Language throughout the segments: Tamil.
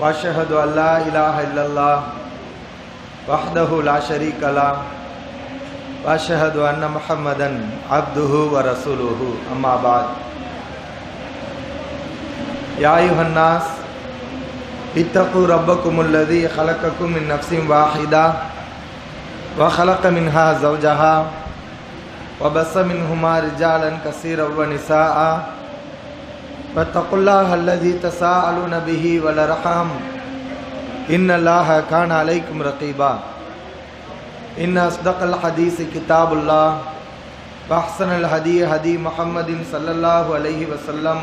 وأشهد أن لا إله إلا الله وحده لا شريك له وأشهد أن محمدا عبده ورسوله. أما بعد. يا أيها الناس اتقوا ربكم الذي خلقكم من نفس واحدة وخلق منها زوجها وبث منهما رجالا كثيرا ونساء فاتقوا الله الذي تساءلون به والارحام ان الله كان عليكم رقيبا إن أصدق الحديث كتاب الله وأحسن الهدي هدي محمد صلى الله عليه وسلم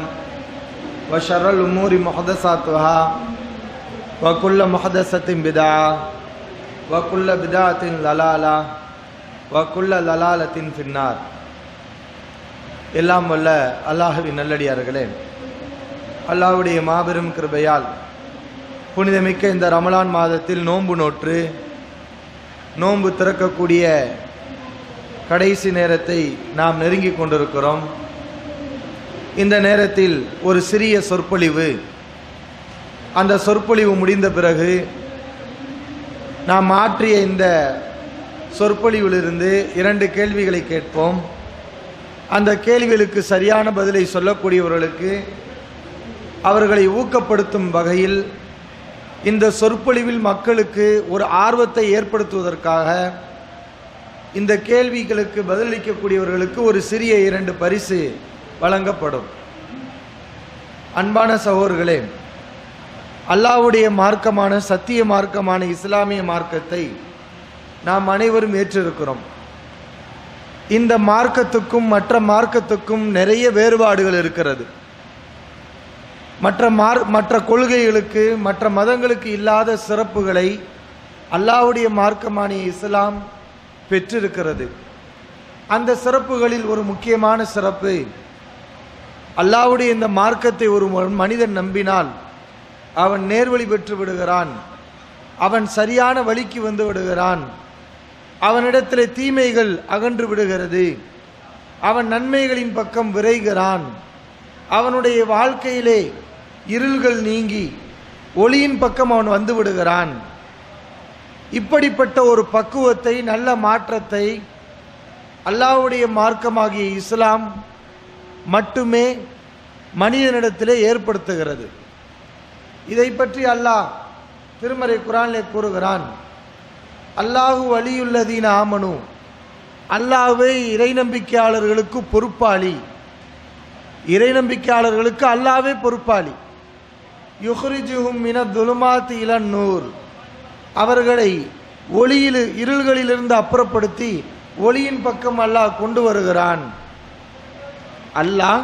وشر الأمور محدثاتها وكل محدثة بدعة وكل بدعة ضلالة وكل ضلالة في النار எல்லாம் வல்ல அல்லாஹுவின் நல்லடியார்களே அல்லாவுடைய மாபெரும் கிருபையால் புனிதமிக்க இந்த ரமலான் மாதத்தில் நோன்பு நோற்று நோன்பு திறக்கக்கூடிய கடைசி நேரத்தை நாம் நெருங்கி கொண்டிருக்கிறோம். இந்த நேரத்தில் ஒரு சிறிய சொற்பொழிவு. அந்த சொற்பொழிவு முடிந்த பிறகு நாம் மாற்றிய இந்த சொற்பொழிவிலிருந்து இரண்டு கேள்விகளை கேட்போம். அந்த கேள்விகளுக்கு சரியான பதிலை சொல்லக்கூடியவர்களுக்கு அவர்களை ஊக்கப்படுத்தும் வகையில் இந்த சொற்பொழிவில் மக்களுக்கு ஒரு ஆர்வத்தை ஏற்படுத்துவதற்காக இந்த கேள்விகளுக்கு பதிலளிக்கக்கூடியவர்களுக்கு ஒரு சிறிய இரண்டு பரிசு வழங்கப்படும். அன்பான சகோதர்களே அல்லாவுடைய மார்க்கமான சத்திய மார்க்கமான இஸ்லாமிய மார்க்கத்தை நாம் அனைவரும் ஏற்றிருக்கிறோம். இந்த மார்க்கத்துக்கும் மற்ற மார்க்கத்துக்கும் நிறைய வேறுபாடுகள் இருக்கிறது. மற்ற மார் மற்ற கொள்கைகளுக்கு மற்ற மதங்களுக்கு இல்லாத சிறப்புகளை அல்லாவுடைய மார்க்கமான இஸ்லாம் பெற்றிருக்கிறது. அந்த சிறப்புகளில் ஒரு முக்கியமான சிறப்பு அல்லாவுடைய இந்த மார்க்கத்தை ஒரு மனிதன் நம்பினால் அவன் நேர்வழி பெற்று விடுகிறான் அவன் சரியான வழிக்கு வந்து விடுகிறான் அவனிடத்தில் தீமைகள் அகன்று விடுகிறது அவன் நன்மைகளின் பக்கம் விரைகிறான் அவனுடைய வாழ்க்கையிலே இருள்கள் நீங்கி ஒளியின் பக்கம் அவன் வந்து விடுகிறான். இப்படிப்பட்ட ஒரு பக்குவத்தை நல்ல மாற்றத்தை அல்லாவுடைய மார்க்கமாகிய இஸ்லாம் மட்டுமே மனிதனிடத்திலே ஏற்படுத்துகிறது. இதை பற்றி அல்லாஹ் திருமறை குரானிலே கூறுகிறான். அல்லாஹு வழியுள்ளதீன ஆமனு அல்லாஹ்வே இறை நம்பிக்கையாளர்களுக்கு பொறுப்பாளி. இறை நம்பிக்கையாளர்களுக்கு அல்லாவே பொறுப்பாளி. யுஹ்ரிஜுஹும் மின துலுமாத்து இளன் நூர். அவர்களை ஒளியில் இருள்களிலிருந்து அப்புறப்படுத்தி ஒளியின் பக்கம் அல்லாஹ் கொண்டு வருகிறான். அல்லாஹ்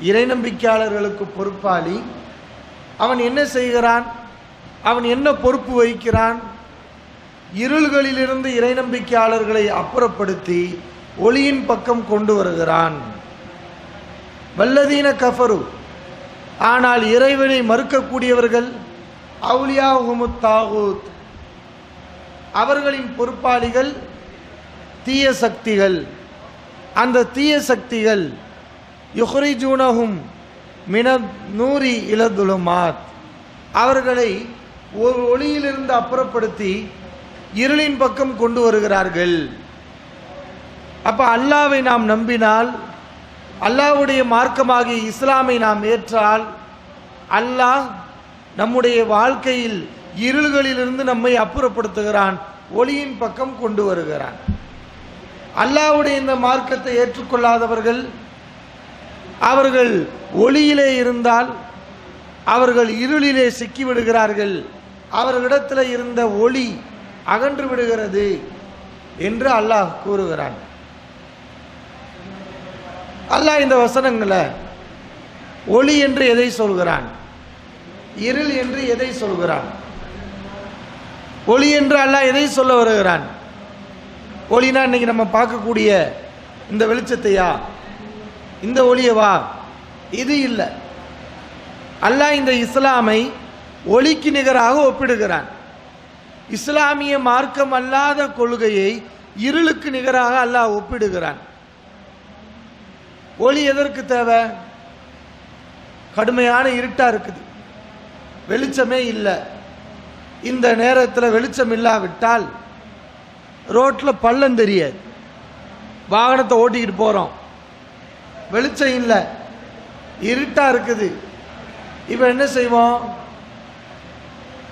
இறை நம்பிக்கையாளர்களுக்கு பொறுப்பாளி. அவன் என்ன செய்கிறான்? அவன் என்ன பொறுப்பு வகிக்கிறான்? இருள்களிலிருந்து இறை நம்பிக்கையாளர்களை அப்புறப்படுத்தி ஒளியின் பக்கம் கொண்டு வருகிறான். வல்லதீன கஃபரு ஆனால் இறைவனை மறுக்கக்கூடியவர்கள் அவுலியா தாகூத். அவர்களின் பொறுப்பாளிகள் தீய சக்திகள். அந்த தீய சக்திகள் யுஹ்ரிஜூனஹும் மின நூரி இலதுலுமாத். அவர்களை ஒரு ஒளியிலிருந்து அப்புறப்படுத்தி இருளின் பக்கம் கொண்டு வருகிறார்கள். அப்போ அல்லாவை நாம் நம்பினால் அல்லாவுடைய மார்க்கமாகிய இஸ்லாமை நாம் ஏற்றால் அல்லாஹ் நம்முடைய வாழ்க்கையில் இருள்களிலிருந்து நம்மை அப்புறப்படுத்துகிறான் ஒளியின் பக்கம் கொண்டு வருகிறான். அல்லாவுடைய இந்த மார்க்கத்தை ஏற்றுக்கொள்ளாதவர்கள் அவர்கள் ஒளியிலே இருந்தால் அவர்கள் இருளிலே சிக்கிவிடுகிறார்கள் அவர்களிடத்தில் இருந்த ஒளி அகன்று விடுகிறது என்று அல்லாஹ் கூறுகிறான். அல்லாஹ் இந்த வசனங்களை ஒளி என்று எதை சொல்கிறான்? இருள் என்று எதை சொல்கிறான்? ஒளி என்று அல்லாஹ் எதை சொல்ல வருகிறான்? ஒளினா இன்னைக்கு நம்ம பார்க்கக்கூடிய இந்த வெளிச்சத்தையா? இந்த ஒளியவா? இது இல்லை. அல்லாஹ் இந்த இஸ்லாமை ஒளிக்கு நிகராக ஒப்பிடுகிறான். இஸ்லாமிய மார்க்கம் அல்லாத கொள்கையை இருளுக்கு நிகராக அல்லாஹ் ஒப்பிடுகிறான். ஒளி எதற்கு தேவை? கடுமையான இருட்டா இருக்குது. வெளிச்சமே இல்லை. இந்த நேரத்தில் வெளிச்சம் இல்லாவிட்டால் ரோட்டில் பள்ளம் தெரியாது. வாகனத்தை ஓட்டிக்கிட்டு போகிறோம் வெளிச்சம் இல்லை. இருட்டாக இருக்குது. இப்போ என்ன செய்வோம்?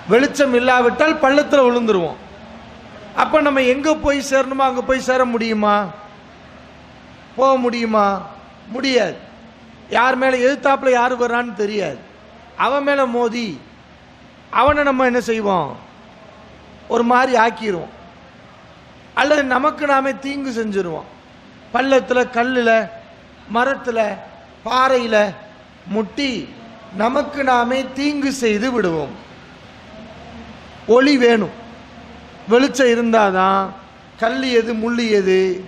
வெளிச்சம் இல்லாவிட்டால் பள்ளத்தில் விழுந்துருவோம். அப்போ நம்ம எங்கே போய் சேரணுமோ? அங்கே போய் சேர முடியுமா? போக முடியுமா? முடியாது. யார் மேலே எதிர்த்தாப்புல யார் வர்றான்னு தெரியாது. அவன் மேலே மோதி அவனை நம்ம என்ன செய்வோம்? ஒரு மாதிரி ஆக்கிடுவோம் அல்லது நமக்கு நாமே தீங்கு செஞ்சிருவோம். பள்ளத்தில் கல்லில் மரத்தில் பாறையில் முட்டி நமக்கு நாமே தீங்கு செய்து விடுவோம். ஒளி வேணும். வெளிச்சம் இருந்தாதான் கல் எது முள்ளி எது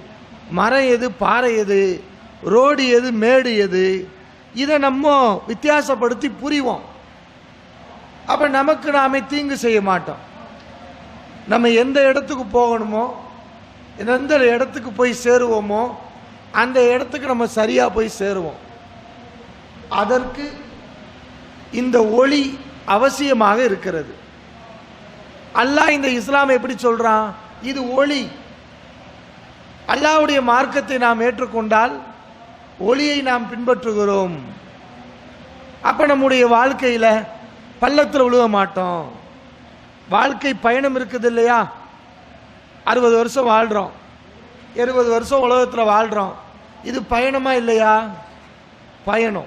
மரம் எது பாறை எது ரோடு எது மேடு எது இதை நம்ம வித்தியாசப்படுத்தி புரிவோம். அப்போ நமக்கு நாமே தீங்கு செய்ய மாட்டோம். நம்ம எந்த இடத்துக்கு போகணுமோ எந்த இடத்துக்கு போய் சேருவோமோ அந்த இடத்துக்கு நம்ம சரியாக போய் சேருவோம். அதற்கு இந்த ஒளி அவசியமாக இருக்கிறது. அல்லாஹ் இந்த இஸ்லாம் எப்படி சொல்கிறான் இது ஒளி. அல்லாஹ்வுடைய மார்க்கத்தை நாம் ஏற்றுக்கொண்டால் ஒளியை நாம் பின்பற்றுகிறோம். அப்ப நம்முடைய வாழ்க்கையில பள்ளத்தில் விழுக மாட்டோம். வாழ்க்கை பயணம் இருக்குது இல்லையா? அறுபது வருஷம் வாழ்கிறோம் இருபது வருஷம் உலகத்தில் வாழ்கிறோம் இது பயணமா இல்லையா? பயணம்.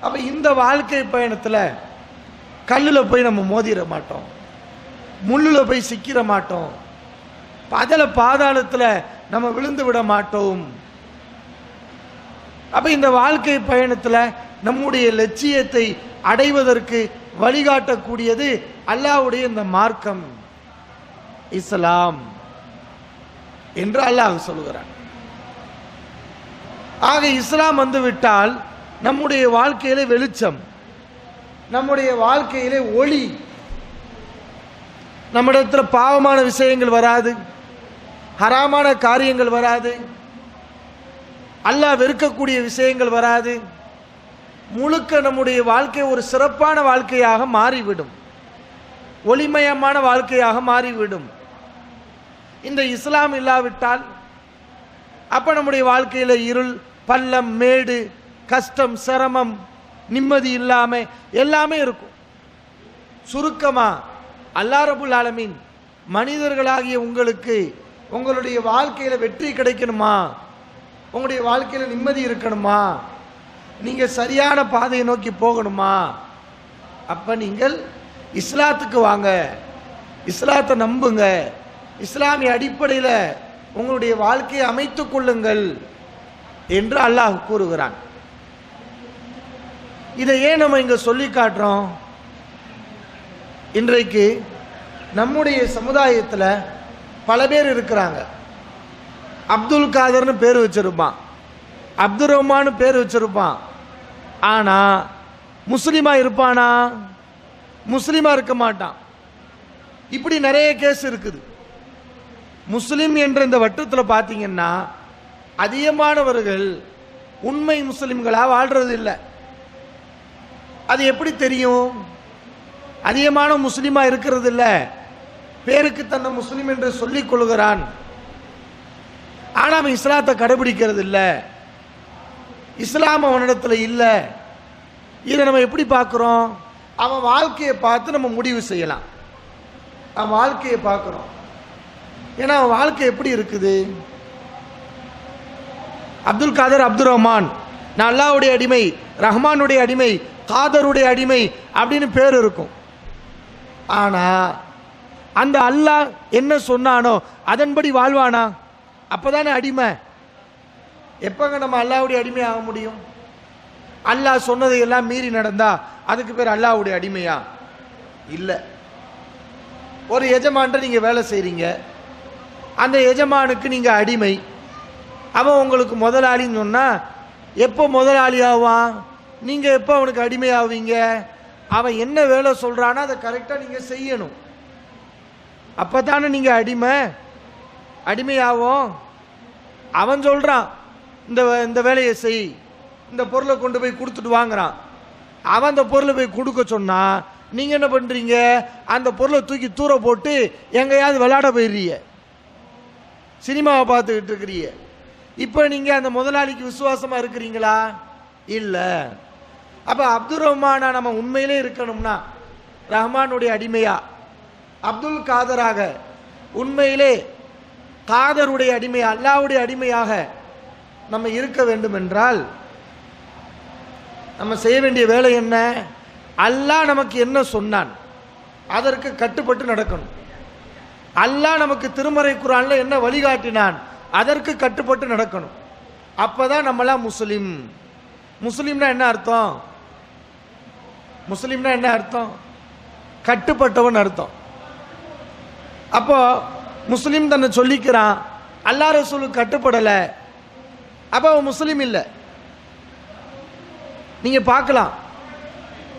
அப்போ இந்த வாழ்க்கை பயணத்தில் கல்லில் போய் நம்ம மோதிட மாட்டோம். முள்ளில் போய் சிக்கிற மாட்டோம். அதில் பாதாளத்தில் நம்ம விழுந்து விட மாட்டோம். அப்ப இந்த வாழ்க்கை பயணத்தில் நம்முடைய லட்சியத்தை அடைவதற்கு வழிகாட்டக்கூடியது அல்லாஹ்வுடைய இந்த மார்க்கம். இஸ்லாம் என்று அல்லாஹ் சொல்கிறான் ஆக இஸ்லாம் வந்து விட்டால் நம்முடைய வாழ்க்கையிலே வெளிச்சம் நம்முடைய வாழ்க்கையிலே ஒளி நம்மிடத்தில் பாவமான விஷயங்கள் வராது ஹராமான காரியங்கள் வராது அல்லாஹ் வெறுக்கக்கூடிய விஷயங்கள் வராது. முழுக்க நம்முடைய வாழ்க்கை ஒரு சிறப்பான வாழ்க்கையாக மாறிவிடும். ஒளிமயமான வாழ்க்கையாக மாறிவிடும். இந்த இஸ்லாம் இல்லாவிட்டால் அப்ப நம்முடைய வாழ்க்கையில இருள் பள்ளம் மேடு கஷ்டம் சிரமம் நிம்மதி இல்லாம எல்லாமே இருக்கும். சுருக்கமா அல்லாரபுல் ஆலமீன் மனிதர்களாகிய உங்களுக்கு உங்களுடைய வாழ்க்கையில வெற்றி கிடைக்கணுமா? உங்களுடைய வாழ்க்கையில் நிம்மதி இருக்கணுமா? நீங்கள் சரியான பாதையை நோக்கி போகணுமா? அப்போ நீங்கள் இஸ்லாத்துக்கு வாங்க. இஸ்லாத்தை நம்புங்க. இஸ்லாமிய அடிப்படையில் உங்களுடைய வாழ்க்கையை அமைத்து கொள்ளுங்கள் என்று அல்லாஹ் கூறுகிறான். இதை ஏன் நம்ம இங்கே சொல்லி காட்டுறோம்? இன்றைக்கு நம்முடைய சமுதாயத்தில் பல பேர் இருக்கிறாங்க. அப்துல் காதர்னு பேர் வச்சிருப்பான். அப்துல் ரஹ்மான்னு பேர் வச்சிருப்பான். ஆனா முஸ்லீமா இருப்பானா? முஸ்லீமா இருக்க மாட்டான். இப்படி நிறைய கேஸ் இருக்குது. முஸ்லீம் என்ற இந்த வட்டத்தில் பார்த்தீங்கன்னா அதிகமானவர்கள் உண்மை முஸ்லீம்களாக வாழ்றது இல்லை அது எப்படி தெரியும்? அதிகமான முஸ்லீமா இருக்கிறது இல்லை பேருக்கு தன்னை முஸ்லீம் என்று சொல்லிக் கொள்கிறான். ஆனால் அவன் இஸ்லாத்தை கடைபிடிக்கிறது இல்லை. இஸ்லாம் அவனிடத்தில் இல்லை. இதை நம்ம எப்படி பார்க்குறோம்? அவன் வாழ்க்கையை பார்த்து நம்ம முடிவு செய்யலாம். அவன் வாழ்க்கையை பார்க்குறோம். ஏன்னா அவன் வாழ்க்கை எப்படி இருக்குது? அப்துல் காதர் அப்துல் ரஹ்மான் நான் அல்லாவுடைய அடிமை ரஹ்மானுடைய அடிமை காதருடைய அடிமை அப்படின்னு பேர் இருக்கும். ஆனால் அந்த அல்லாஹ் என்ன சொன்னானோ அதன்படி வாழ்வானா? அப்பதானே அடிமை? எப்பங்க நம்ம அல்லாவுடைய அடிமை ஆக முடியும்? அல்லாஹ் சொன்னதை எல்லாம் மீறி நடந்தா அதுக்கு பேர் அல்லாஹ்வுடைய அடிமையா? இல்லை. ஒரு எஜமான்ட்ட நீங்க வேலை செய்றீங்க. அந்த எஜமானுக்கு நீங்க அடிமை. அவன் உங்களுக்கு முதலாளின்னு சொன்னா எப்போ முதலாளி ஆவான்? நீங்க எப்போ அவனுக்கு அடிமை ஆவீங்க? அவன் என்ன வேலை சொல்றானோ அதை கரெக்டாக நீங்க செய்யணும். அப்பதானே நீங்க அடிமை? அடிமையாகவும் அவன் சொல்கிறான் இந்த இந்த வேலையை செய். இந்த பொருளை கொண்டு போய் கொடுத்துட்டு வாங்குறான். அவன் அந்த பொருளை போய் கொடுக்க சொன்னால் நீங்கள் என்ன பண்ணுறீங்க அந்த பொருளை தூக்கி தூர போட்டு எங்கேயாவது விளையாட போயிடுறீங்க. சினிமாவை பார்த்துக்கிட்டு இருக்கிறீ இப்போ நீங்கள் அந்த முதலாளிக்கு விசுவாசமாக இருக்கிறீங்களா? இல்லை. அப்போ அப்துல் ரஹ்மானா நம்ம உண்மையிலே இருக்கணும்னா ரஹ்மானுடைய அடிமையா? அப்துல் காதராக உண்மையிலே காதருடைய அடிமை அல்லாவுடைய அடிமையாக நம்ம இருக்க வேண்டும் என்றால் நம்ம செய்ய வேண்டிய வேலை என்ன? அல்லாஹ் நமக்கு என்ன சொன்னான்? அதற்கு கட்டுப்பட்டு நடக்கணும். அல்லாஹ் நமக்கு திருமறை குரான்ல என்ன வழிகாட்டினான்? அதற்கு கட்டுப்பட்டு நடக்கணும். அப்பதான் நம்மளாம் முஸ்லீம். முஸ்லீம்னா என்ன அர்த்தம்? முஸ்லீம்னா என்ன அர்த்தம்? கட்டுப்பட்டவன் அர்த்தம். அப்போ முஸ்லீம் தன்னை சொல்லிக்கிறான். அல்லா ரசூலுக்கு கட்டுப்படலை. அப்போ அவன் முஸ்லீம் இல்லை. நீங்கள் பார்க்கலாம்.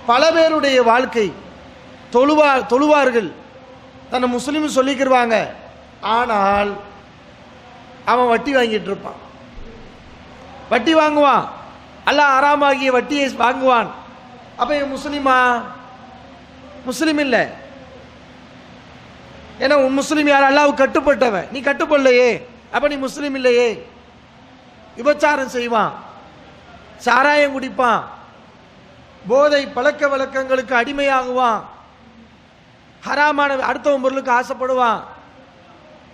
பல பேருடைய வாழ்க்கை தொழுவா தொழுவார்கள். தன்னை முஸ்லீம் சொல்லிக்கிருவாங்க. ஆனால் அவன் வட்டி வாங்கிட்டு இருப்பான். வட்டி வாங்குவான். அல்லாஹ் ஆறாமாகிய வட்டியை வாங்குவான். அப்போ இவன் முஸ்லீமா? முஸ்லீம் இல்லை. ஏன்னா உன் முஸ்லீம் யார்? அல்லாஹ் கட்டுப்பட்டவன். நீ கட்டுப்படலையே. அப்போ நீ முஸ்லீம் இல்லையே. விபச்சாரம் செய்வான். சாராயம் குடிப்பான். போதை பழக்க வழக்கங்களுக்கு அடிமையாகுவான். ஹராமான அடுத்தவன் பொருளுக்கு ஆசைப்படுவான்.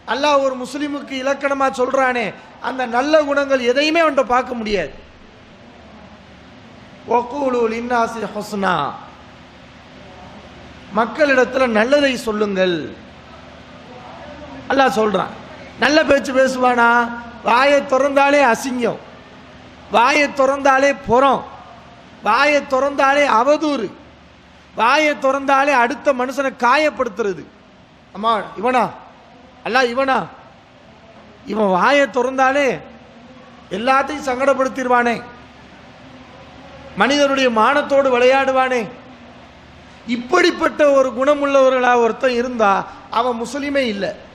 அல்லாஹ் ஒரு முஸ்லீமுக்கு இலக்கணமாக சொல்கிறானே அந்த நல்ல குணங்கள் எதையுமே அவன்கிட்ட பார்க்க முடியாது. ஒக்கூலு லின்னாசி ஹுஸ்னா. மக்களிடத்தில் நல்லதை சொல்லுங்கள். அல்லா சொல்கிறான் நல்ல பேச்சு பேசுவானா? வாயை திறந்தாலே அசிங்கம். வாயை திறந்தாலே புறம். வாயை திறந்தாலே அவதூறு. வாயை திறந்தாலே அடுத்த மனுஷனை காயப்படுத்துறது. அம்மா இவனா? அல்லா இவனா? இவன் வாயை திறந்தாலே எல்லாத்தையும் சங்கடப்படுத்திடுவானே. மனிதனுடைய மானத்தோடு விளையாடுவானே. இப்படிப்பட்ட ஒரு குணமுள்ளவர்களாக ஒருத்தன் இருந்தா அவன் முஸ்லீமே இல்லை.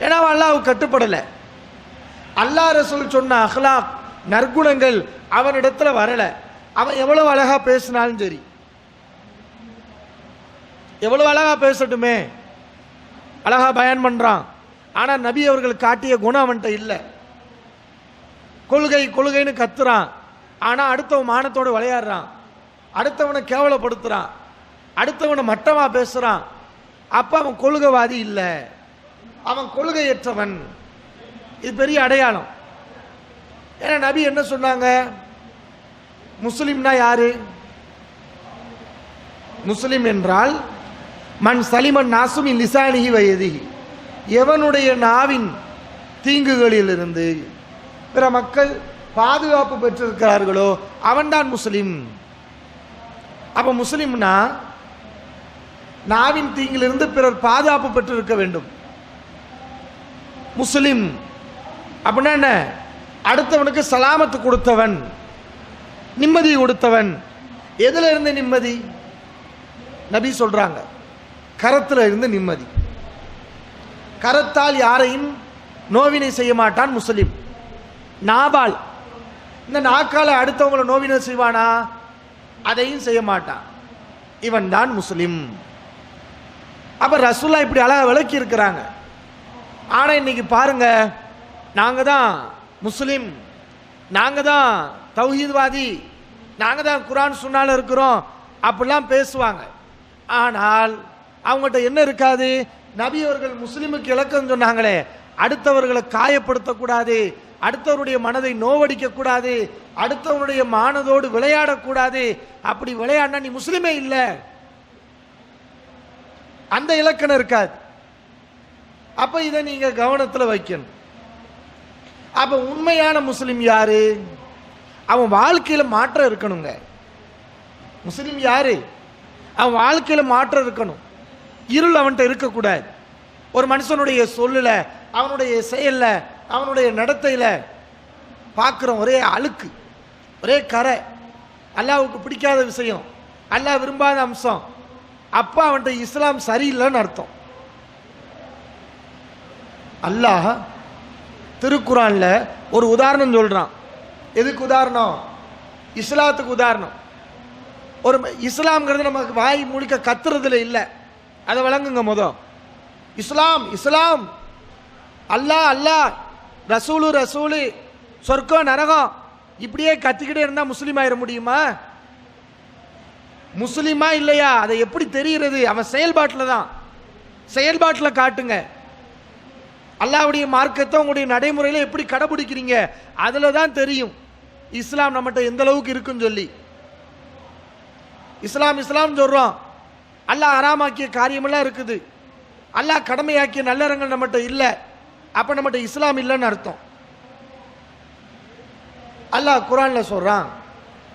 ஏன்னா அவன் அல்லாஹ் கட்டுப்படலை. அல்லாஹ் ரசூல் சொன்ன அஹ்லாக் நற்குணங்கள் அவனிடத்துல வரல. அவன் எவ்வளவு அழகா பேசினாலும் சரி. எவ்வளவு அழகா பேசட்டுமே. அழகா பயன் பண்றான். ஆனா நபி அவர்கள் காட்டிய குணம் அவன்கிட்ட இல்லை. கொள்கை கொள்கைன்னு கத்துறான். ஆனா அடுத்தவன் மானத்தோடு விளையாடுறான். அடுத்தவனை கேவலப்படுத்துறான். அடுத்தவனை மட்டமா பேசுறான். அப்ப அவன் கொள்கைவாதி இல்லை. அவன் கொள்கையற்றவன். இது பெரிய அடையாளம். ஏன்னா நபி என்ன சொன்னாங்க? முஸ்லிம்னா யாரு? முஸ்லிம் என்றால் மண் சலிமன் நாசுமி லிசானிகி வயதி எவனுடைய நாவின் தீங்குகளிலிருந்து பிற மக்கள் பாதுகாப்பு பெற்றிருக்கிறார்களோ அவன்தான் முஸ்லிம். அப்ப முஸ்லிம்னா நாவின் தீங்கிலிருந்து பிறர் பாதுகாப்பு பெற்றிருக்க வேண்டும். முஸ்லிம். அப்படின்னா என்ன? அடுத்தவனுக்கு சலாமத்து கொடுத்தவன் நிம்மதி கொடுத்தவன். எதுல இருந்து நிம்மதி? நபி சொல்றாங்க கரத்தில் இருந்து நிம்மதி. கரத்தால் யாரையும் நோவினை செய்ய மாட்டான் முஸ்லிம். நாவால் இந்த நாக்கால அடுத்தவங்களை நோவினை செய்வானா? அதையும் செய்ய மாட்டான். இவன் தான் முஸ்லிம். அப்ப ரசுல்லா இப்படி அழகாக விளக்கி இருக்கிறாங்க ஆனால் இன்னைக்கு பாருங்க நாங்கள் தான் முஸ்லீம் நாங்கள் தான் தௌஹீத்வாதி நாங்கள் தான் குரான் சுன்னால இருக்கிறோம் அப்படிலாம் பேசுவாங்க. ஆனால் அவங்ககிட்ட என்ன இருக்காது? நபி அவர்கள் முஸ்லீமுக்கு இலக்கம் சொன்னாங்களே அடுத்தவர்களை காயப்படுத்தக்கூடாது அடுத்தவருடைய மனதை நோவடிக்க கூடாது அடுத்தவனுடைய மானதோடு விளையாடக்கூடாது அப்படி விளையாடினா நீ முஸ்லீமே இல்லை. அந்த இலக்கணம் இருக்காது. அப்ப இதை நீங்க கவனத்துல வைக்கணும். அப்ப உண்மையான முஸ்லீம் யாரு? அவன் வாழ்க்கையில் மாற்றம் இருக்கணுங்க. முஸ்லீம் யாரு? அவன் வாழ்க்கையில் மாற்றம் இருக்கணும். இருள் அவன்கிட்ட இருக்கக்கூடாது. ஒரு மனுஷனுடைய சொல்லுல அவனுடைய செயல்ல அவனுடைய நடத்தையில பார்க்குறோம் ஒரே அழுக்கு ஒரே கரை. அல்லாவுக்கு பிடிக்காத விஷயம். அல்லாஹ் விரும்பாத அம்சம். அப்போ அவன்கிட்ட இஸ்லாம் சரியில்லைன்னு அர்த்தம். அல்லாஹ் திருக்குறானில் ஒரு உதாரணம் சொல்கிறான் எதுக்கு உதாரணம்? இஸ்லாத்துக்கு உதாரணம். ஒரு இஸ்லாம்ங்கிறது நமக்கு வாய் முழுக்க கத்துறதுல இல்லை. அதை வழங்குங்க மொதல். இஸ்லாம் இஸ்லாம். அல்லாஹ் அல்லாஹ். ரசூலு ரசூலு. சொர்க்கம் நரகம் இப்படியே கத்திக்கிட்டே இருந்தால் முஸ்லீம் ஆயிட முடியுமா? முஸ்லீமா இல்லையா? அதை எப்படி தெரிகிறது? அவன் செயல்பாட்டில் தான் செயல்பாட்டில் காட்டுங்க. அல்லாவுடைய மார்க்கத்தை உங்களுடைய நடைமுறையில் எப்படி கடைபிடிக்கிறீங்க? அதில் தான் தெரியும். இஸ்லாம் நம்மகிட்ட எந்த அளவுக்கு இருக்குன்னு சொல்லி. இஸ்லாம் இஸ்லாம் சொல்கிறோம் அல்லாஹ் ஹராமாக்கிய காரியமெல்லாம் இருக்குது. அல்லாஹ் கடமையாக்கிய நல்லறங்கள் நம்மகிட்ட இல்லை. அப்போ நம்மகிட்ட இஸ்லாம் இல்லைன்னு அர்த்தம். அல்லாஹ் குரானில் சொல்றான்.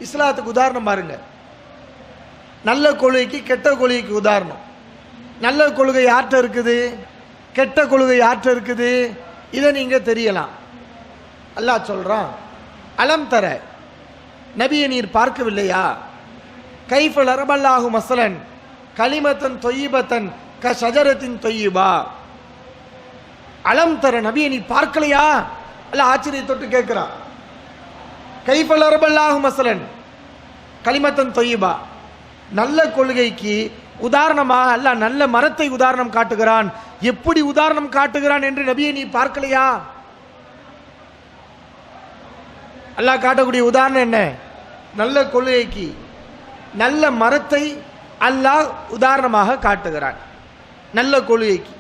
இஸ்லாத்துக்கு உதாரணம் பாருங்க. நல்ல கொள்கைக்கு கெட்ட கொள்கைக்கு உதாரணம். நல்ல கொள்கை யார்கிட்ட இருக்குது? கெட்ட கொள்கை யார்கிட்ட இருக்குது? இதை நீங்கள் தெரியலாம். அல்லாஹ் சொல்கிறான் அலம் தர நபியை நீர் பார்க்கவில்லையா? கைஃபல் அரபல்லாகும் மசலன் களிமத்தன் தொய்யிபத்தன் க ஷஜரத்தின் தொய்யிபா? அலம் தர நபியை நீ பார்க்கலையா? அல்ல ஆச்சரியத்தொட்டு கேட்குறான். கைஃபல் அரபல்லாகும் மசலன் களிமத்தன் தொய்யிபா. நல்ல கொள்கைக்கு உதாரணமாக அல்ல நல்ல மரத்தை உதாரணம் காட்டுகிறான். எப்படி உதாரணம் காட்டுகிறான் என்று நபியை நீ பார்க்கலையா? அல்லாஹ் காட்டக்கூடிய உதாரணம் என்ன? நல்ல கொள்கைக்கு நல்ல மரத்தை அல்லாஹ் உதாரணமாக காட்டுகிறான். நல்ல கொள்கைக்கு.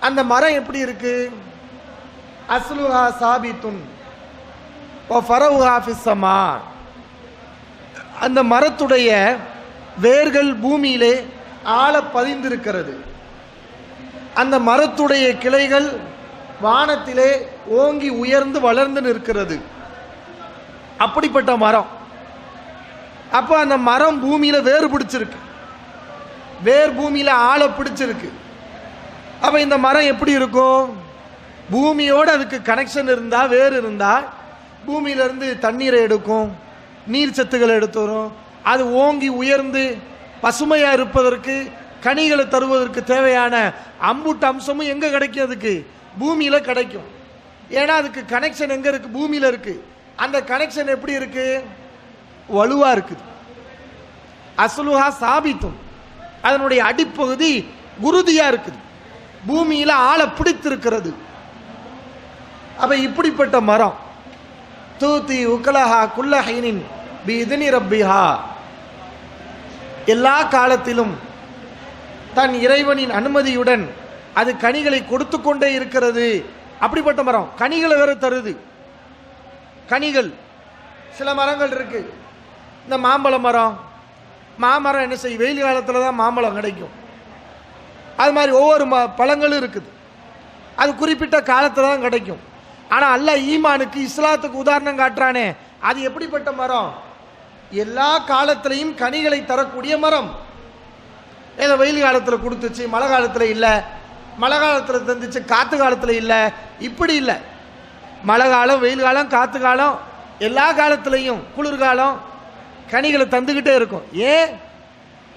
அந்த மரம் எப்படி இருக்கு? அஸ்லுஹா சாபித்துன் ஓ அந்த மரத்துடைய வேர்கள் பூமியிலே ஆழ பதிந்திருக்கிறது அந்த மரத்துடைய கிளைகள் வானத்திலே ஓங்கி உயர்ந்து வளர்ந்து நிற்கிறது. அப்படிப்பட்ட மரம். அப்போ அந்த மரம் பூமியில் வேர் பிடிச்சிருக்கு. வேர் பூமியில் ஆழ பிடிச்சிருக்கு. அப்போ இந்த மரம் எப்படி இருக்கும்? பூமியோட அதுக்கு கனெக்ஷன் இருந்தால் வேர் இருந்தால் பூமியிலேருந்து தண்ணீரை எடுக்கும் நீர் சத்துக்களை எடுத்து வரும். அது ஓங்கி உயர்ந்து பசுமையா இருப்பதற்கு கனிகளை தருவதற்கு தேவையான அம்புட்டு அம்சமும் எங்க கிடைக்கும் அதுக்கு? பூமியில கிடைக்கும். ஏன்னா அதுக்கு கனெக்ஷன் எங்க இருக்கு? பூமியில இருக்கு. அந்த கனெக்ஷன் எப்படி இருக்கு? வலுவா இருக்குது. அஸ்லுஹா சாபித்தும். அதனுடைய அடிப்பகுதி குருதியா இருக்குது. பூமியில ஆளை பிடித்திருக்கிறது. அப்ப இப்படிப்பட்ட மரம். தூத்தி உக்கலஹா குல்லஹைனின் பி இதனி ரப்பிஹா. எல்லா காலத்திலும் தன் இறைவனின் அனுமதியுடன் அது கனிகளை கொடுத்து கொண்டே இருக்கிறது. அப்படிப்பட்ட மரம் கனிகளை வேறு தருது. கனிகள் சில மரங்கள் இருக்கு. இந்த மாம்பழ மரம் மாமரம் என்ன செய்யும்? வெயில் காலத்தில் தான் மாம்பழம் கிடைக்கும். அது மாதிரி ஒவ்வொரு ம பழங்களும் இருக்குது. அது குறிப்பிட்ட காலத்தில் தான் கிடைக்கும். ஆனால் அல்ல ஈமானுக்கு இஸ்லாத்துக்கு உதாரணம் காட்டுறானே. அது எப்படிப்பட்ட மரம்? எல்லா காலத்திலையும் கனிகளை தரக்கூடிய மரம். ஏதோ வெயில் காலத்தில் கொடுத்துச்சு மழை காலத்தில் இல்லை. மழை காலத்தில் தந்துச்சு காற்று காலத்தில் இல்லை. இப்படி இல்லை. மழை காலம் வெயில் காலம் காற்று காலம் எல்லா காலத்துலேயும் குளிர்காலம் கனிகளை தந்துக்கிட்டே இருக்கும். ஏன்?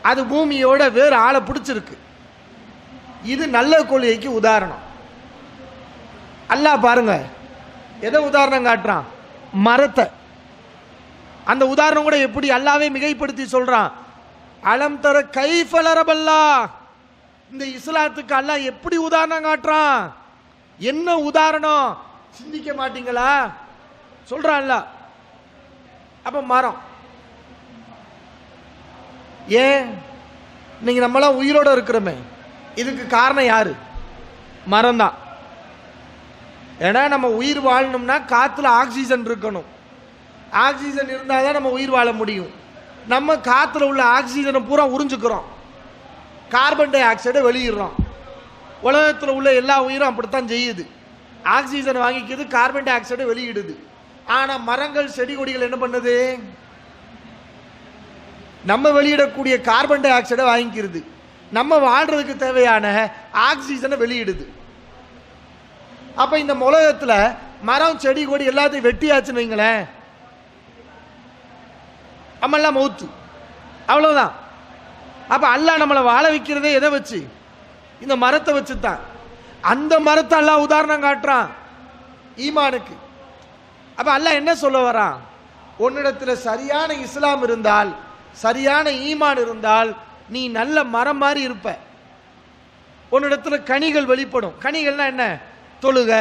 அது பூமியோட வேறு ஆளை பிடிச்சிருக்கு. இது நல்ல கொள்கைக்கு உதாரணம். அல்லா பாருங்க. எதை உதாரணம் காட்டுறான்? மரத்தை. அந்த உதாரணம் கூட எப்படி அல்லாவே மிகைப்படுத்தி சொல்றான்? அலம் தர கைஃபலரபல்லா இந்த இஸ்லாத்துக்கு அல்லாஹ் எப்படி உதாரணம் காட்டுறான்? என்ன உதாரணம்? சிந்திக்க மாட்டீங்களா? சொல்றான்ல அப்ப மரம். ஏன்? இன்னைக்கு நம்மளாம் உயிரோட இருக்கிறோமே. இதுக்கு காரணம் யாரு? மரம் தான் ஏன்னா நம்ம உயிர் வாழணும்னா காற்றுல ஆக்சிஜன் இருக்கணும். ஆக்சிஜன் இருந்தால் தான் நம்ம உயிர் வாழ முடியும். நம்ம காற்றுல உள்ள ஆக்சிஜனை பூரா உறிஞ்சுக்கிறோம். கார்பன் டை ஆக்சைடை வெளியிடுறோம். உலகத்தில் உள்ள எல்லா உயிரும் அப்படித்தான் செய்யுது. ஆக்சிஜன் வாங்கிக்கிறது கார்பன் டை ஆக்சைடை வெளியிடுது. ஆனால் மரங்கள் செடி கொடிகள் என்ன பண்ணுது? நம்ம வெளியிடக்கூடிய கார்பன் டை ஆக்சைடை வாங்கிக்கிறது. நம்ம வாழ்றதுக்கு தேவையான ஆக்சிஜனை வெளியிடுது. அப்போ இந்த உலகத்தில் மரம் செடி கொடி எல்லாத்தையும் வெட்டியாச்சுன்னு வைங்களேன். நம்மெல்லாம் மௌத்து அவ்வளோதான் அப்போ அல்லாஹ் நம்மளை வாழ வைக்கிறதே எதை வச்சு? இந்த மரத்தை வச்சு தான் அந்த மரத்தை அல்லாஹ் உதாரணம் காட்டுறான். ஈமானுக்கு. அப்போ அல்லாஹ் என்ன சொல்ல வரான்? உன்னிடத்தில் சரியான இஸ்லாம் இருந்தால் சரியான ஈமான் இருந்தால் நீ நல்ல மரம் மாதிரி இருப்ப. உன்னிடத்தில் கனிகள் வெளிப்படும். கனிகள்னா என்ன? தொழுக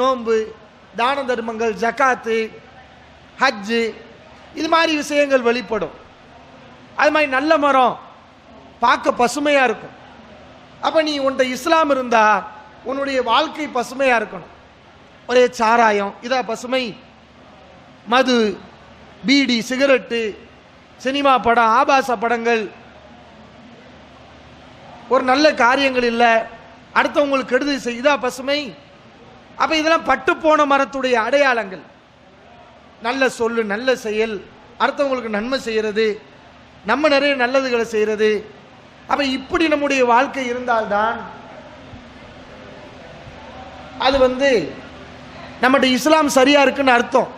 நோன்பு தான தர்மங்கள் ஜக்காத்து ஹஜ்ஜு இது மாதிரி விஷயங்கள் வெளிப்படும். அது மாதிரி நல்ல மரம் பார்க்க பசுமையாக இருக்கும். அப்போ நீ உன்ட்ட இஸ்லாம் இருந்தால் உன்னுடைய வாழ்க்கை பசுமையாக இருக்கணும். ஒரே சாராயம் இதா பசுமை. மது பீடி சிகரெட்டு சினிமா படம் ஆபாச படங்கள். ஒரு நல்ல காரியங்கள் இல்லை அடுத்தவங்களுக்கு கெடுதல் செய் இதா பசுமை. அப்போ இதெல்லாம் பட்டு போன மரத்துடைய அடையாளங்கள். நல்ல சொல்லு நல்ல செயல் அடுத்தவங்களுக்கு நன்மை செய்கிறது நம்ம நிறைய நல்லதுகளை செய்கிறது அப்போ இப்படி நம்முடைய வாழ்க்கை இருந்தால்தான் அது வந்து நம்மகிட்ட இஸ்லாம் சரியாக இருக்குன்னு அர்த்தம்.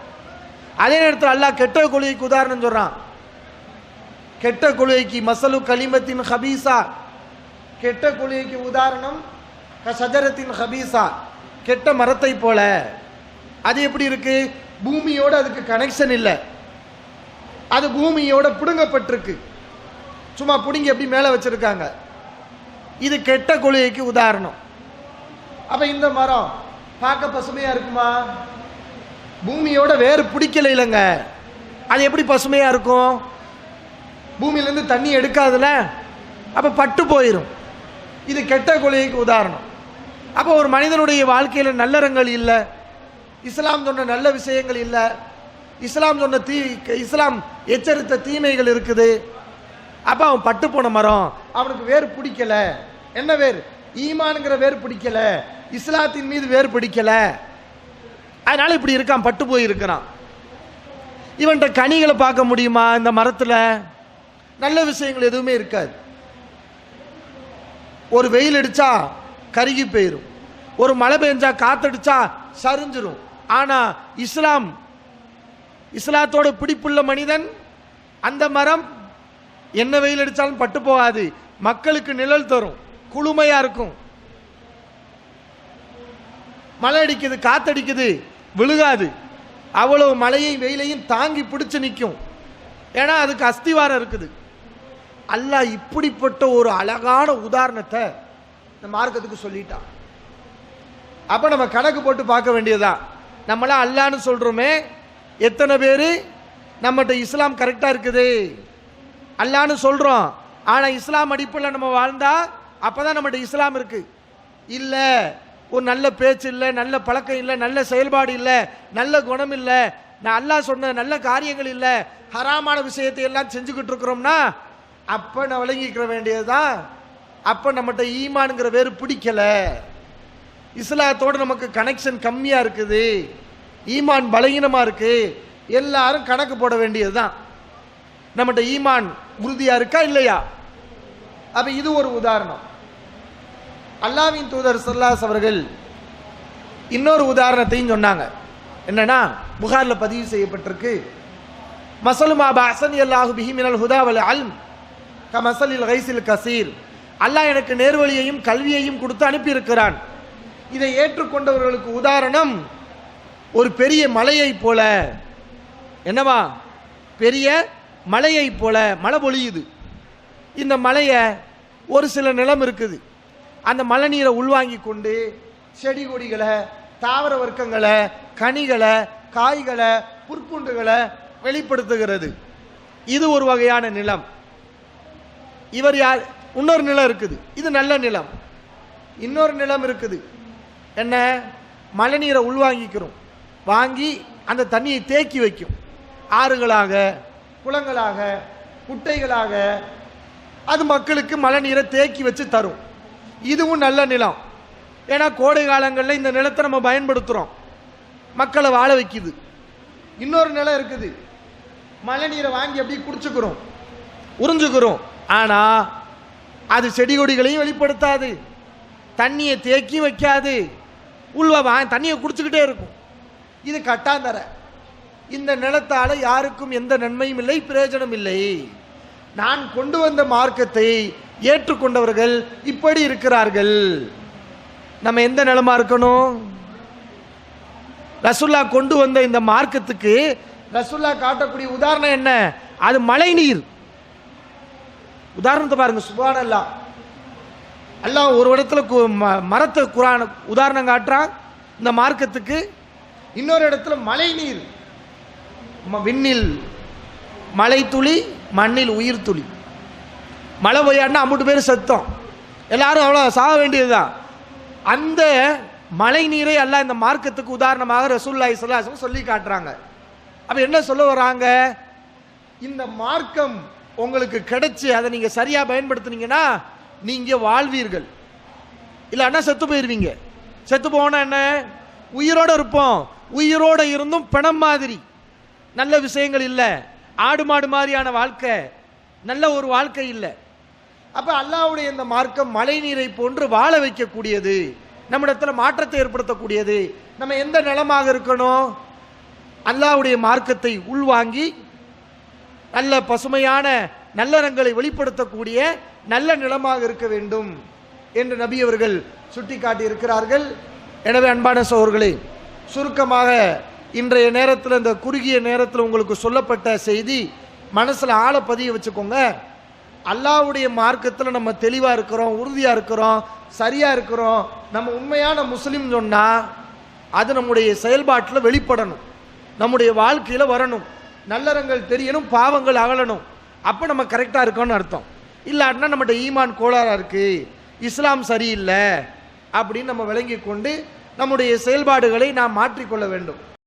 அதே நேரத்தில் அல்லாஹ் கெட்ட கொள்கைக்கு உதாரணம் சொல்கிறான் கெட்ட கொள்கைக்கு மசலு கலிமத்தின் ஹபீசா கெட்ட கொள்கைக்கு உதாரணம் சஜரத்தின் ஹபீசா கெட்ட மரத்தை போல. அது எப்படி இருக்குது பூமியோட அதுக்கு கனெக்ஷன் இல்லை. அது பூமியோட பிடுங்கப்பட்டிருக்கு. சும்மா பிடுங்கி எப்படி மேலே வச்சிருக்காங்க? இது கெட்ட கொள்கைக்கு உதாரணம். அப்போ இந்த மரம் பார்க்க பசுமையாக இருக்குமா? பூமியோட வேறு பிடிக்கல இல்லைங்க. அது எப்படி பசுமையாக இருக்கும்? பூமியிலேருந்து தண்ணி எடுக்காதுல? அப்போ பட்டு போயிடும் இது கெட்ட கொள்கைக்கு உதாரணம். அப்போ ஒரு மனிதனுடைய வாழ்க்கையில் நல்லறங்கள் இல்லை. இஸ்லாம் சொன்ன நல்ல விஷயங்கள் இல்லை. இஸ்லாம் சொன்ன தீ இஸ்லாம் எச்சரித்த தீமைகள் இருக்குது. அப்போ அவன் பட்டு போன மரம். அவனுக்கு வேறு பிடிக்கல. என்ன வேர்? ஈமானுங்கிற வேறு பிடிக்கல. இஸ்லாத்தின் மீது வேறு பிடிக்கல. அதனால இப்படி இருக்கான் பட்டு போய் இருக்கிறான். இவன்கிட்ட கனிகளை பார்க்க முடியுமா இந்த மரத்தில்? நல்ல விஷயங்கள் எதுவுமே இருக்காது. ஒரு வெயில் அடித்தா கருகி போயிடும் ஒரு மழை பெஞ்சா காத்தடிச்சா சரிஞ்சிரும். ஆனா இஸ்லாம் இஸ்லாத்தோட பிடிப்புள்ள மனிதன் அந்த மரம் என்ன வெயில் அடித்தாலும் பட்டு போகாது. மக்களுக்கு நிழல் தரும் குளுமையா இருக்கும். மழை அடிக்குது காத்தடிக்குது விழுகாது. அவ்வளவு மழையையும் வெயிலையும் தாங்கி பிடிச்சு நிற்கும். ஏன்னா அதுக்கு அஸ்திவாரம் இருக்குது. அல்லாஹ் இப்படிப்பட்ட ஒரு அழகான உதாரணத்தை இந்த மார்க்கத்துக்கு சொல்லிட்டான். அப்போ நம்ம கணக்கு போட்டு பார்க்க வேண்டியதுதான். நம்மளாம் அல்லான்னு சொல்கிறோமே எத்தனை பேர்? நம்மகிட்ட இஸ்லாம் கரெக்டாக இருக்குது. அல்லான்னு சொல்கிறோம் ஆனால் இஸ்லாம் அடிப்பில் நம்ம வாழ்ந்தால் அப்போ தான் நம்மகிட்ட இஸ்லாம் இருக்குது இல்லை ஒரு நல்ல பேச்சு இல்லை நல்ல பழக்கம் இல்லை நல்ல செயல்பாடு இல்லை நல்ல குணம் இல்லை. நான் அல்லாஹ் சொன்ன நல்ல காரியங்கள் இல்லை ஹராமான விஷயத்தை எல்லாம் செஞ்சுக்கிட்டு இருக்கிறோம்னா அப்போ நான் விளங்கிக்கிற வேண்டியதுதான். அப்போ நம்மகிட்ட ஈமானுங்கிற வேறு பிடிக்கல. இஸ்லாத்தோட நமக்கு கனெக்ஷன் கம்மியாக இருக்குது. ஈமான் பலகீனமாக இருக்குது எல்லாரும் கணக்கு போட வேண்டியதுதான். நம்மகிட்ட ஈமான் உறுதியாக இருக்கா இல்லையா? அப்போ இது ஒரு உதாரணம். அல்லாவின் தூதர் சல்லாஸ் அவர்கள் இன்னொரு உதாரணத்தையும் சொன்னாங்க. என்னன்னா புகாரில் பதிவு செய்யப்பட்டிருக்கு. மசலுமா பாசன் அல்லாஹு பிஹிமினல் ஹுதாவல் அல்ம் க மசலில் கைசில் கசீர். அல்லாஹ் எனக்கு நேர்வழியையும் கல்வியையும் கொடுத்து அனுப்பியிருக்கிறான். இதை ஏற்றுக்கொண்டவர்களுக்கு உதாரணம் ஒரு பெரிய மலையை போல. என்னவா? பெரிய மலையை போல மழை பொழியுது. இந்த மலையை ஒரு சில நிலம் இருக்குது. அந்த மழை நீரை உள்வாங்கி கொண்டு செடி கொடிகளை தாவர வர்க்கங்களை கனிகளை காய்களை புற்புண்டுகளை வெளிப்படுத்துகிறது. இது ஒரு வகையான நிலம். இவர் யார்? இன்னொரு நிலம் இருக்குது. இது நல்ல நிலம். இன்னொரு நிலம் இருக்குது. என்ன? மழைநீரை உள்வாங்கிக்கிறோம். வாங்கி அந்த தண்ணியை தேக்கி வைக்கும். ஆறுகளாக குளங்களாக குட்டைகளாக அது மக்களுக்கு மழை நீரை தேக்கி வச்சு தரும். இதுவும் நல்ல நிலம். ஏன்னா கோடை காலங்களில் இந்த நிலத்தை நம்ம பயன்படுத்துகிறோம் மக்களை வாழ வைக்குது. இன்னொரு நிலம் இருக்குது. மழைநீரை வாங்கி அப்படியே குடிச்சுக்கிறோம். உறிஞ்சுக்கிறோம். ஆனால் அது செடி கொடிகளையும் வெளிப்படுத்தாது. தண்ணியை தேக்கி வைக்காது. உள்வா தண்ணியை குடிச்சுக்கிட்டே இருக்கும். இது கட்டாந்தர. இந்த நிலத்தால யாருக்கும் எந்த நன்மையும் இல்லை பிரயோஜனம் இல்லை. நான் கொண்டு வந்த மார்க்கத்தை ஏற்றுக்கொண்டவர்கள் இப்படி இருக்கிறார்கள். நம்ம எந்த நிலமா இருக்கணும்? ரசுல்லா கொண்டு வந்த இந்த மார்க்கத்துக்கு ரசுல்லா காட்டக்கூடிய உதாரணம் என்ன? அது மழை நீர் உதாரணத்தை பாருங்க சுபான் அல்லாஹ் ஒரு இடத்துல கு- ம- மரத்தை குரான் உதாரணம் காட்டுறான் இந்த மார்க்கத்துக்கு இன்னொரு இடத்துல மழை நீர். ம- விண்ணில் மழை துளி மண்ணில் உயிர் துளி. மழை பெய்யாடுனா அம்புட்டு பேர் செத்தோம். எல்லாரும் அவ்வளோ சாக வேண்டியதுதான். அந்த மழை நீரை எல்லாம் இந்த மார்க்கத்துக்கு உதாரணமாக ரசூல்லாய் சல்லாசம் சொல்லி காட்டுறாங்க. அப்போ என்ன சொல்ல வராங்க? இந்த மார்க்கம் உங்களுக்கு கிடைச்சி அதை நீங்கள் சரியாக பயன்படுத்துனீங்கன்னா நீங்க வாழ்வீர்கள். இல்லைன்னா செத்து போயிருவீங்க. செத்து போனா என்ன? உயிரோட இருப்போம். உயிரோட இருந்தும் பிணம் மாதிரி. நல்ல விஷயங்கள் இல்லை. ஆடு மாடு மாதிரியான வாழ்க்கை. நல்ல ஒரு வாழ்க்கை இல்லை. அப்ப அல்லாவுடைய இந்த மார்க்கம் மழை நீரை போன்று வாழ வைக்கக்கூடியது. நம்மிடத்துல மாற்றத்தை ஏற்படுத்தக்கூடியது. நம்ம எந்த நிலமாக இருக்கணும்? அல்லாவுடைய மார்க்கத்தை உள்வாங்கி நல்ல பசுமையான நல்லறங்களை வெளிப்படுத்தக்கூடிய நல்ல நிலமாக இருக்க வேண்டும் என்று நபி அவர்கள் சுட்டிக்காட்டி இருக்கிறார்கள் எனவே அன்பான சோர்களே சுருக்கமாக இன்றைய நேரத்தில் இந்த குறுகிய நேரத்தில் உங்களுக்கு சொல்லப்பட்ட செய்தி மனசில் ஆழ பதிய வச்சுக்கோங்க. அல்லாஹ்வுடைய மார்க்கத்தில் நம்ம தெளிவாக இருக்கிறோம் உறுதியாக இருக்கிறோம் சரியாக இருக்கிறோம். நம்ம உண்மையான முஸ்லீம் சொன்னால் அது நம்முடைய செயல்பாட்டில் வெளிப்படணும். நம்முடைய வாழ்க்கையில் வரணும். நல்லறங்கள் தெரியணும் பாவங்கள் அகலணும். அப்போ நம்ம கரெக்டாக இருக்கோம்னு அர்த்தம். இல்லாட்டினா நம்மகிட்ட ஈமான் கோளாறாக இருக்குது இஸ்லாம் சரியில்லை அப்படின்னு நம்ம விளங்கி கொண்டு நம்முடைய செயல்பாடுகளை நாம் மாற்றிக்கொள்ள வேண்டும்.